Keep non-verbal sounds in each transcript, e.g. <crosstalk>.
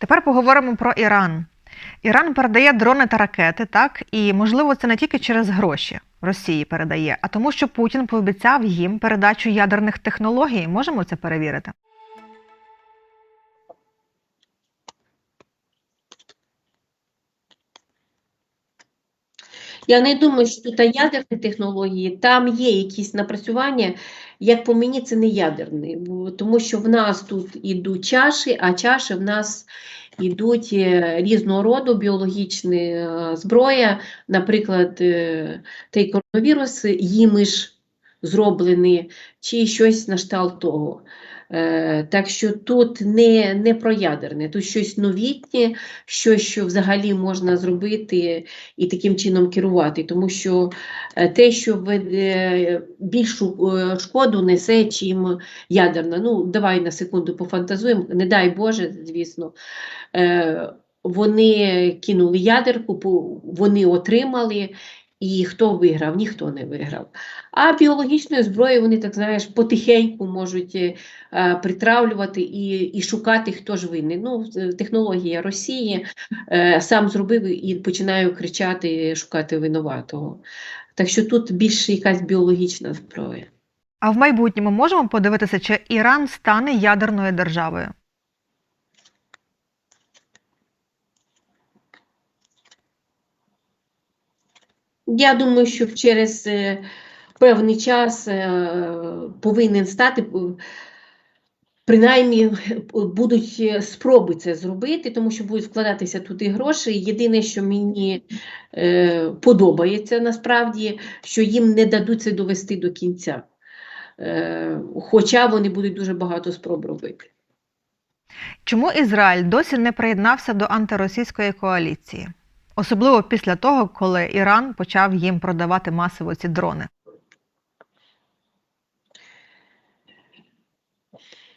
Тепер поговоримо про Іран. Іран передає дрони та ракети, так і можливо це не тільки через гроші Росії передає, а тому, що Путін пообіцяв їм передачу ядерних технологій. Можемо це перевірити? Я не думаю, що тут ядерні технології, там є якісь напрацювання, як по мені, це не ядерні, тому що в нас тут ідуть чаші, а чаші в нас ідуть е, різного роду біологічні е, зброя, наприклад, е, той коронавірус, їми ж зроблений, чи щось на кшталт того. Е, Так що тут не, не про ядерне, тут щось новітнє, щось, що взагалі можна зробити і таким чином керувати, тому що е, те, що веде більшу е, шкоду несе, чим ядерна. Ну, давай на секунду пофантазуємо, не дай Боже, звісно. Вони кинули ядерку, вони отримали, і хто виграв? Ніхто не виграв. А біологічною зброєю вони, так знаєш, потихеньку можуть е, притравлювати і, і шукати, хто ж винний. Ну, е, технологія Росії е, сам зробив і починаю кричати, шукати винуватого. Так що тут більше якась біологічна зброя. А в майбутньому можемо подивитися, чи Іран стане ядерною державою? Я думаю, що через е, певний час е, повинен стати, е, принаймні будуть спроби це зробити, тому що будуть вкладатися туди гроші. Єдине, що мені подобається насправді, що їм не дадуть це довести до кінця. Хоча вони будуть дуже багато спроб робити. Чому Ізраїль досі не приєднався до антиросійської коаліції? Особливо після того, коли Іран почав їм продавати масово ці дрони.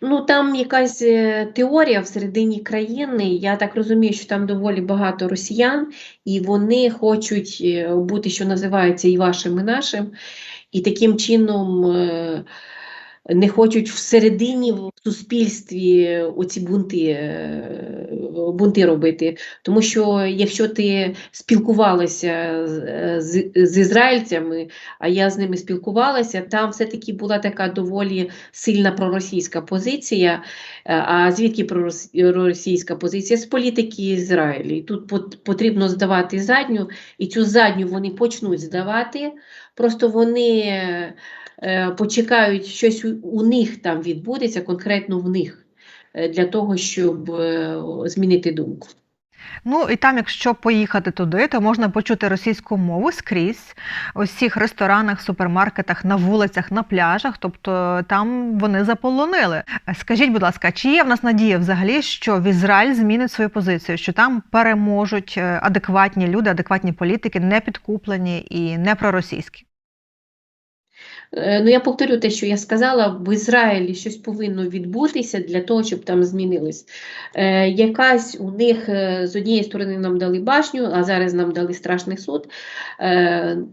Ну, там якась е, теорія всередині країни. Я так розумію, що там доволі багато росіян, і вони хочуть е, бути, що називається, і вашим, і нашим, і таким чином е, не хочуть всередині в суспільстві оці бунти, е, бунти робити. Тому що якщо ти спілкувалася з, з, з ізраїльцями, а я з ними спілкувалася, там все-таки була така доволі сильна проросійська позиція. Е, А звідки пророс- проросійська позиція? З політики Ізраїлю. Тут потрібно здавати задню, і цю задню вони почнуть здавати. Просто вони е, почекають, щось у, них там відбудеться, конкретно в них, е, для того, щоб е, змінити думку. Ну і там, якщо поїхати туди, то можна почути російську мову скрізь у всіх ресторанах, супермаркетах, на вулицях, на пляжах. Тобто там вони заполонили. Скажіть, будь ласка, чи є в нас надія взагалі, що в Ізраїль змінить свою позицію, що там переможуть е, адекватні люди, адекватні політики, не підкуплені і не проросійські? Е, Ну, я повторю те, що я сказала, в Ізраїлі щось повинно відбутися для того, щоб там змінилось. Е, якась у них е, з однієї сторони нам дали башню, а зараз нам дали страшний суд.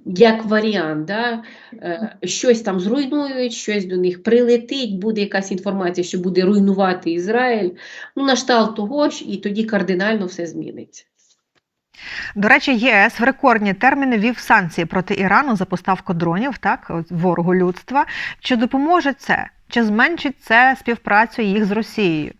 Як варіант, да? щось там зруйнують, щось до них прилетить, буде якась інформація, що буде руйнувати Ізраїль. Ну, на того ж, і тоді кардинально все зміниться. До речі, ЄС в рекордні терміни вів санкції проти Ірану за поставку дронів, так ворогу людства. Чи допоможе це? Чи зменшить це співпрацю їх з Росією?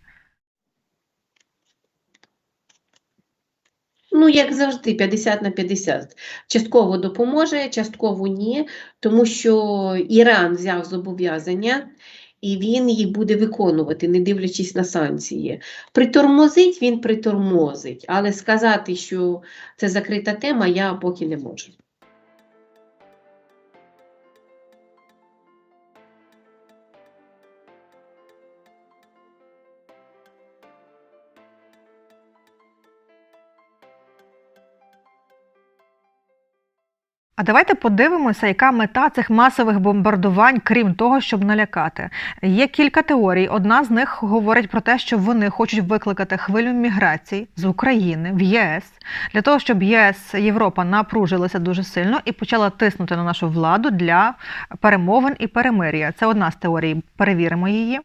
Ну, як завжди, 50 на 50. Частково допоможе, частково ні, тому що Іран взяв зобов'язання, і він їх буде виконувати, не дивлячись на санкції. Притормозить він притормозить, але сказати, що це закрита тема, я поки не можу. А давайте подивимося, яка мета цих масових бомбардувань, крім того, щоб налякати. Є кілька теорій. Одна з них говорить про те, що вони хочуть викликати хвилю міграцій з України в ЄС для того, щоб ЄС Європа напружилася дуже сильно і почала тиснути на нашу владу для перемовин і перемир'я. Це одна з теорій. Перевіримо її.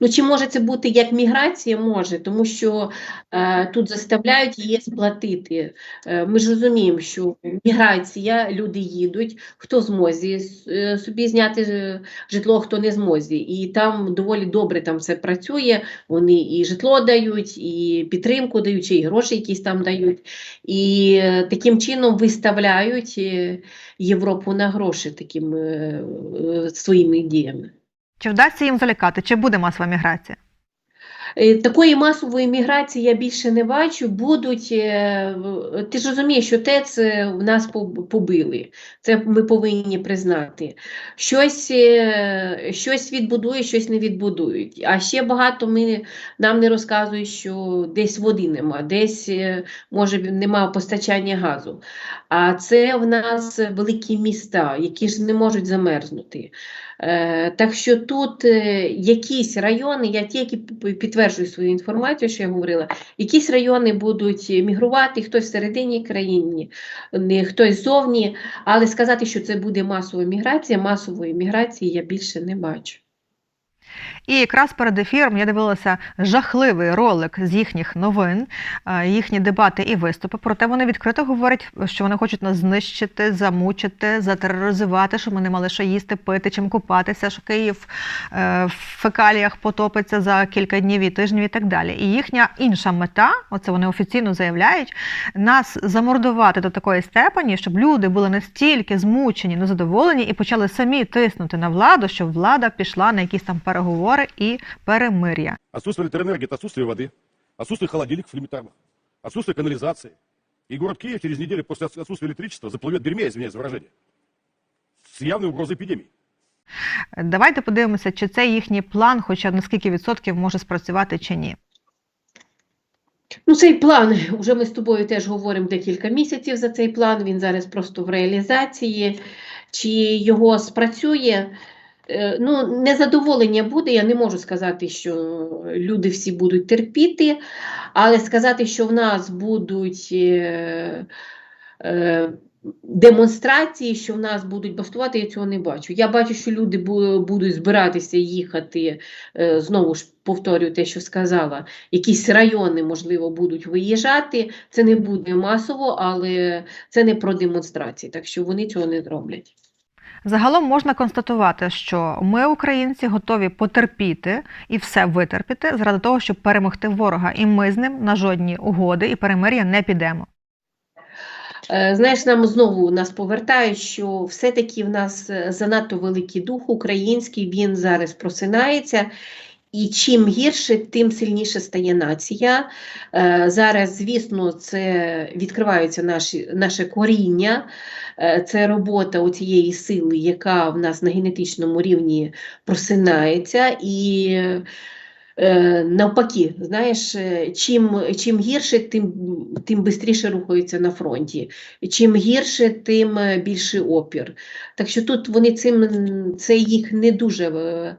Ну, чи може це бути як міграція? Може, тому що е, тут заставляють ЄС платити. Е, ми ж розуміємо, що міграція, люди їдуть, хто змозі е, собі зняти е, житло, хто не змозі. І там доволі добре там все працює. Вони і житло дають, і підтримку дають, і гроші якісь там дають. І е, таким чином виставляють Європу на гроші таким своїми діями. Чи вдасться їм залякати, чи буде масова міграція? Е, Такої масової міграції я більше не бачу. Будуть, е, ти ж розумієш, що ТЕЦ е, в нас побили. Це ми повинні признати. Щось, щось відбудують, щось не відбудують. А ще багато ми, нам не розказують, що десь води нема, десь може нема постачання газу. А це в нас великі міста, які ж не можуть замерзнути. Так що тут якісь райони, я тільки п- підтверджую свою інформацію, що я говорила, якісь райони будуть мігрувати, хтось всередині країни, хтось зовні, але сказати, що це буде масова міграція, масової міграції я більше не бачу. І якраз перед ефіром я дивилася жахливий ролик з їхніх новин, е, їхні дебати і виступи. Проте вони відкрито говорять, що вони хочуть нас знищити, замучити, затероризувати, щоб ми не мали що їсти, пити, чим купатися, що Київ е, в фекаліях потопиться за кілька днів і тижнів і так далі. І їхня інша мета, оце вони офіційно заявляють, нас замордувати до такої степені, щоб люди були настільки змучені, незадоволені і почали самі тиснути на владу, щоб влада пішла на якісь там переговори і перемир'я. Отсутствие электроэнергии – это отсутствие воды, отсутствие холодильников элементарных, отсутствие канализации. И город Киев через неделю после отс- отсутствия электричества заплывет дерьме, извиняюсь за выражение, с явной угрозой эпидемии. Давайте подивимося, чи це їхній план, хоча б на скільки відсотків може спрацювати чи ні. Ну, цей план, вже ми з тобою теж говоримо декілька місяців за цей план, він зараз просто в реалізації. Чи його спрацює? Е, Ну, незадоволення буде, я не можу сказати, що люди всі будуть терпіти, але сказати, що в нас будуть е, е, демонстрації, що в нас будуть бастувати, я цього не бачу. Я бачу, що люди будуть збиратися їхати, знову ж повторюю те, що сказала, якісь райони, можливо, будуть виїжджати. Це не буде масово, але це не про демонстрації, так що вони цього не зроблять. Загалом можна констатувати, що ми, українці, готові потерпіти і все витерпіти заради того, щоб перемогти ворога, і ми з ним на жодні угоди і перемир'я не підемо. Е, Знаєш, нам знову нас повертають, що все-таки в нас е, занадто великий дух український, він зараз просинається. І чим гірше, тим сильніше стає нація. Е, Зараз, звісно, це відкриваються наші, наше коріння, е, це робота у цієї сили, яка в нас на генетичному рівні просинається. І навпаки, знаєш, е, чим, чим гірше, тим, тим швидше рухаються на фронті. Чим гірше, тим е, більший опір. Так що тут вони цим, це їх не дуже е,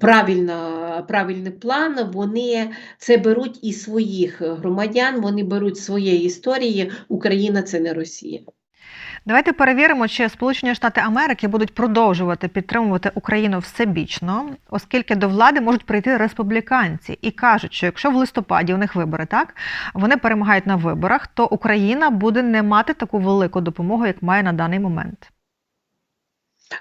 правильна, правильний план. Вони це беруть із своїх громадян, вони беруть своєї історії. Україна це не Росія. Давайте перевіримо, чи Сполучені Штати Америки будуть продовжувати підтримувати Україну всебічно, оскільки до влади можуть прийти республіканці і кажуть, що якщо в листопаді у них вибори, так вони перемагають на виборах, то Україна буде не мати таку велику допомогу, як має на даний момент.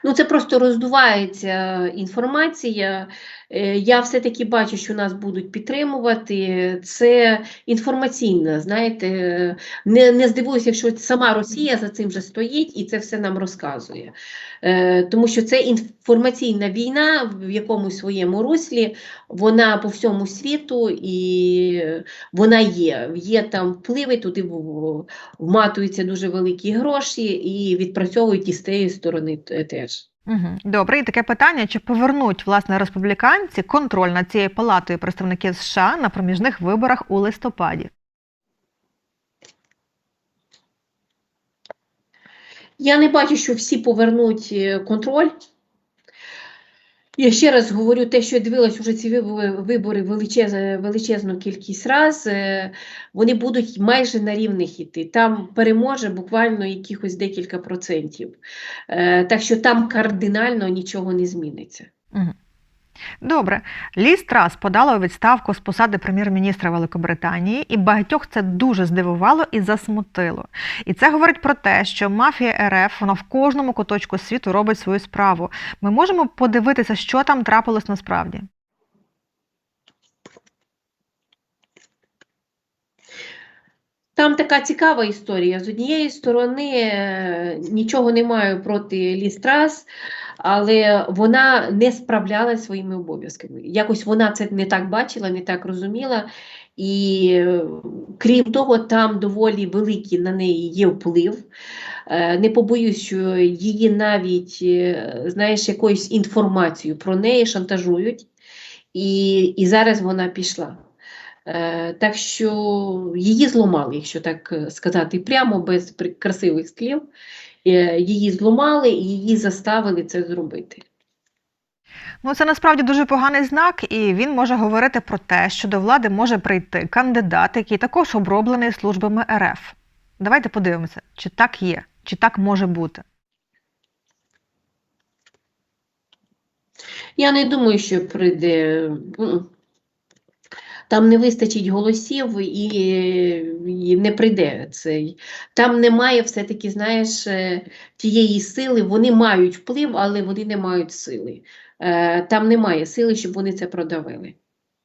Ну, це просто роздувається інформація. Е, Я все-таки бачу, що нас будуть підтримувати. Це інформаційна, знаєте, е, не, не здивуюся, якщо сама Росія за цим вже стоїть і це все нам розказує. Е, Тому що це інформаційна війна в якомусь своєму руслі, вона по всьому світу і вона є. Є там впливи, туди вматуються дуже великі гроші і відпрацьовують і з тієї сторони теж. Добре, і таке питання: чи повернуть власне республіканці контроль над цією палатою представників США на проміжних виборах у листопаді? Я не бачу, що всі повернуть е, контроль. Я ще раз говорю те, що я дивилась уже ці вибори, величез, величезну кількість раз, е, вони будуть майже на рівних іти. Там переможе буквально якихось декілька процентів. Е, Так що там кардинально нічого не зміниться. Угу. Добре, Лі Трас подала у відставку з посади прем'єр-міністра Великобританії, і багатьох це дуже здивувало і засмутило. І це говорить про те, що мафія РФ вона в кожному куточку світу робить свою справу. Ми можемо подивитися, що там трапилось насправді. Там така цікава історія. З однієї сторони, е, нічого не маю проти Лістрас, але вона не справлялася своїми обов'язками. Якось вона це не так бачила, не так розуміла. І е, крім того, там доволі великий на неї є вплив. Е, Не побоюсь, що її навіть, знаєш, якоюсь інформацією про неї шантажують, і, і зараз вона пішла. Е, Так що її зламали, якщо так е, сказати, прямо без красивих слів. Е, Її зламали і її заставили це зробити. Ну, це насправді дуже поганий знак, і він може говорити про те, що до влади може прийти кандидат, який також оброблений службами РФ. Давайте подивимося, чи так є, чи так може бути. Я не думаю, що прийде. Там не вистачить голосів і, і не прийде цей. Там немає все-таки, знаєш, е, тієї сили. Вони мають вплив, але вони не мають сили. Е, Там немає сили, щоб вони це продавили.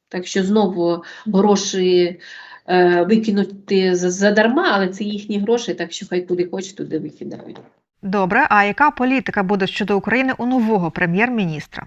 Так що знову гроші е, викинути задарма, але це їхні гроші, так що хай куди хочуть, туди викидають. Добре, а яка політика буде щодо України у нового прем'єр-міністра?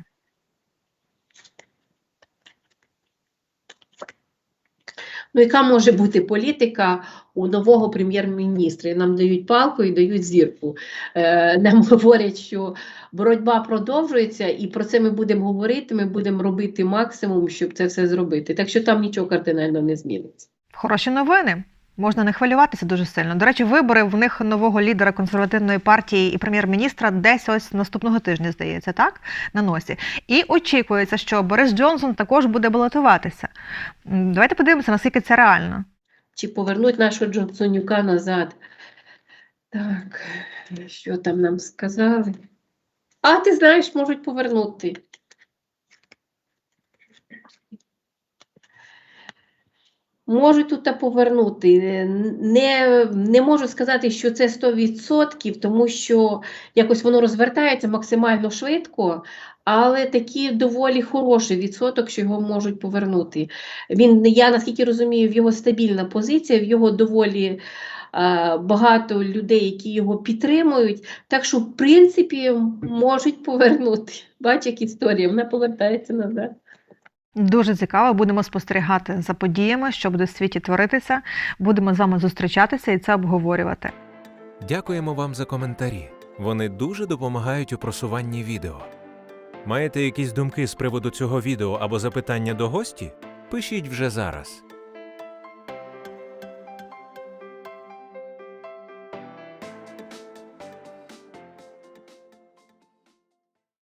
Ну, яка може бути політика у нового прем'єр-міністра? Нам дають палку і дають зірку. Е, нам <laughs> говорять, що боротьба продовжується, і про це ми будемо говорити. Ми будемо робити максимум, щоб це все зробити. Так що там нічого кардинально не зміниться. Хороші новини. Можна не хвилюватися дуже сильно. До речі, вибори в них нового лідера консервативної партії і прем'єр-міністра десь ось наступного тижня, здається, так? На носі. І очікується, що Борис Джонсон також буде балотуватися. Давайте подивимося, наскільки це реально. Чи повернуть нашого Джонсонюка назад? Так, що там нам сказали? А ти знаєш, можуть повернути. Можуть тут повернути. Не, не можу сказати, що це 100%, тому що якось воно розвертається максимально швидко, але такий доволі хороший відсоток, що його можуть повернути. Він, я наскільки розумію, в його стабільна позиція, в його доволі е, багато людей, які його підтримують. Так що, в принципі, можуть повернути. Бач, як історія, вона повертається назад. Дуже цікаво, будемо спостерігати за подіями, що буде в світі творитися. Будемо з вами зустрічатися і це обговорювати. Дякуємо вам за коментарі. Вони дуже допомагають у просуванні відео. Маєте якісь думки з приводу цього відео або запитання до гості? Пишіть вже зараз.